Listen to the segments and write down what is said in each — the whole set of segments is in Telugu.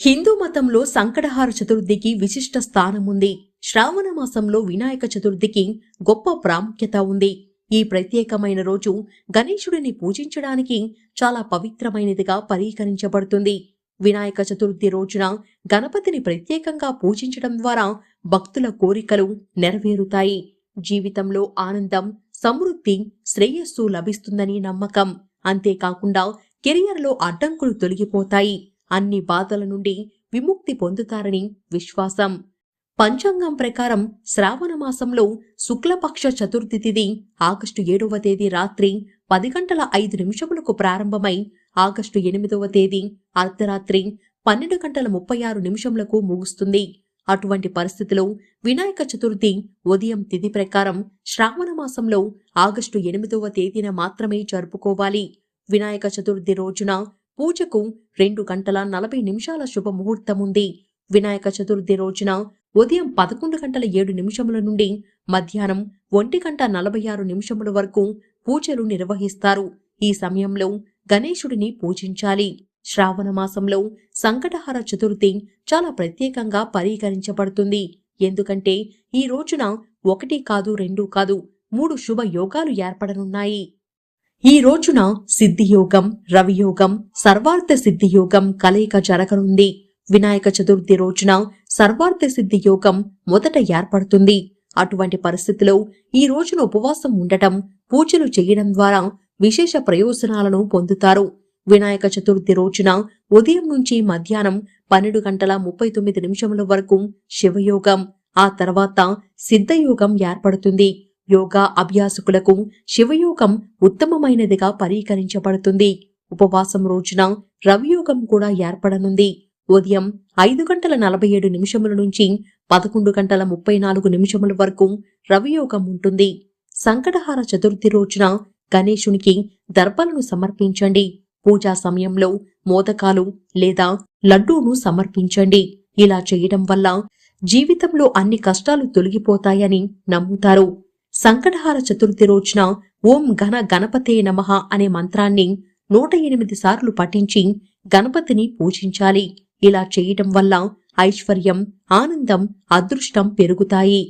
హిందూ మతంలో సంకటహార చతుర్థికి విశిష్ట స్థానం ఉంది శ్రావణ మాసంలో వినాయక చతుర్థికి గొప్ప ప్రాముఖ్యత ఉంది. ఈ ప్రత్యేకమైన రోజు గణేశుడిని పూజించడానికి చాలా పవిత్రమైనదిగా పరిగణించబడుతుంది. వినాయక చతుర్థి రోజున గణపతిని ప్రత్యేకంగా పూజించడం ద్వారా భక్తుల కోరికలు నెరవేరుతాయి. జీవితంలో ఆనందం సమృద్ధి శ్రేయస్సు లభిస్తుందని నమ్మకం. అంతేకాకుండా కెరియర్లో అడ్డంకులు తొలగిపోతాయి. అన్ని బాధల నుండి విముక్తి పొందుతారని విశ్వాసం. పంచాంగం ప్రకారం శ్రావణ మాసంలో శుక్లపక్ష చతుర్థి తిథి ఆగస్టు ఏడవ తేదీ రాత్రి పది గంటల ఐదు నిమిషములకు ప్రారంభమై ఆగస్టు ఎనిమిదవ తేదీ అర్ధరాత్రి పన్నెండు గంటల ముప్పై ఆరు నిమిషములకు ముగుస్తుంది. అటువంటి పరిస్థితిలో వినాయక చతుర్థి ఉదయం తిథి ప్రకారం శ్రావణ మాసంలో ఆగస్టు ఎనిమిదవ తేదీన మాత్రమే జరుపుకోవాలి. వినాయక చతుర్థి రోజున పూజకు రెండు గంటల నలభై నిమిషాల శుభముహూర్తముంది. వినాయక చతుర్థి రోజున ఉదయం పదకొండు గంటల ఏడు నిమిషముల నుండి మధ్యాహ్నం ఒంటి గంట నలభై ఆరు నిమిషముల వరకు పూజలు నిర్వహిస్తారు. ఈ సమయంలో గణేశుడిని పూజించాలి. శ్రావణ మాసంలో సంకటహార చతుర్థి చాలా ప్రత్యేకంగా పరిగణించబడుతుంది. ఎందుకంటే ఈ రోజున ఒకటి కాదు రెండు కాదు మూడు శుభ యోగాలు ఏర్పడనున్నాయి. ఈ రోజున సిద్ధియోగం రవియోగం సర్వార్థ సిద్ధియోగం కలయిక జరగనుంది. వినాయక చతుర్థి రోజున సర్వార్థ సిద్ధి యోగం మొదట ఏర్పడుతుంది. అటువంటి పరిస్థితిలో ఈ రోజున ఉపవాసం ఉండటం పూజలు చేయడం ద్వారా విశేష ప్రయోజనాలను పొందుతారు. వినాయక చతుర్థి రోజున ఉదయం నుంచి మధ్యాహ్నం పన్నెండు గంటల ముప్పై తొమ్మిది నిమిషముల వరకు శివయోగం ఆ తర్వాత సిద్ధయోగం ఏర్పడుతుంది. యోగా అభ్యాసకులకు శివయోగం ఉత్తమమైనదిగా పరిగణించబడుతుంది. ఉపవాసం రోజున రవియోగం కూడా ఏర్పడనుంది. ఉదయం ఐదు గంటల నలభై ఏడు నిమిషముల నుంచి పదకొండు గంటల ముప్పై నాలుగు నిమిషముల వరకు రవియోగం ఉంటుంది. సంకటహార చతుర్థి రోజున గణేశునికి దర్భలను సమర్పించండి. పూజా సమయంలో మోదకాలు లేదా లడ్డూను సమర్పించండి. ఇలా చేయడం వల్ల జీవితంలో అన్ని కష్టాలు తొలగిపోతాయని నమ్ముతారు. సంకటహార చతుర్థి రోజున ఓం ఘన గణపతే నమః అనే మంత్రాన్ని నూట ఎనిమిది సార్లు పఠించి గణపతిని పూజించాలి. ఇలా చేయటం వల్ల ఐశ్వర్యం ఆనందం అదృష్టం పెరుగుతాయి.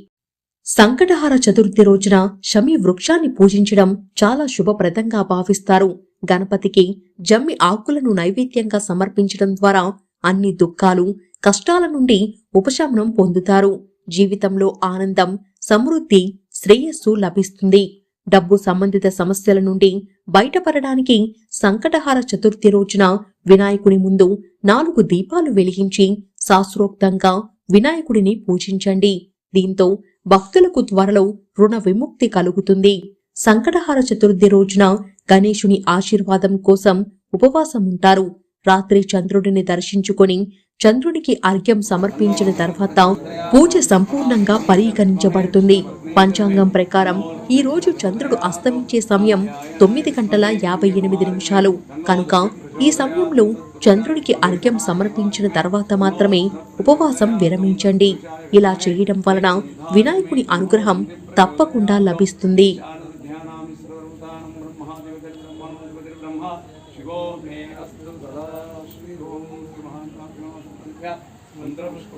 సంకటహార చతుర్థి రోజున శమి వృక్షాన్ని పూజించడం చాలా శుభప్రదంగా భావిస్తారు. గణపతికి జమ్మి ఆకులను నైవేద్యంగా సమర్పించడం ద్వారా అన్ని దుఃఖాలు కష్టాల నుండి ఉపశమనం పొందుతారు. జీవితంలో ఆనందం సమృద్ధి శ్రేయస్సు లభిస్తుంది. డబ్బు సంబంధిత సమస్యల నుండి బయటపడడానికి సంకటహార చతుర్థి రోజున వినాయకుని ముందు నాలుగు దీపాలు వెలిగించి శాస్త్రోక్తంగా వినాయకుడిని పూజించండి. దీంతో భక్తులకు త్వరలో రుణ విముక్తి కలుగుతుంది. సంకటహార చతుర్థి రోజున గణేశుని ఆశీర్వాదం కోసం ఉపవాసం ఉంటారు రాత్రి చంద్రుడిని దర్శించుకొని చంద్రునికి అర్ఘ్యం సమర్పించిన తర్వాత పూజ సంపూర్ణంగా పరిగణించబడుతుంది. పంచాంగం ప్రకారం ఈ రోజు చంద్రుడు అస్తమించే సమయం తొమ్మిది గంటల యాభై ఎనిమిది నిమిషాలు. కనుక ఈ సమయంలో చంద్రుడికి అర్ఘ్యం సమర్పించిన తర్వాత మాత్రమే ఉపవాసం విరమించండి. ఇలా చేయడం వలన వినాయకుని అనుగ్రహం తప్పకుండా లభిస్తుంది. शिवो मे अस्तु सदा श्री ओम श्री महात्मा मंत्र पुष्प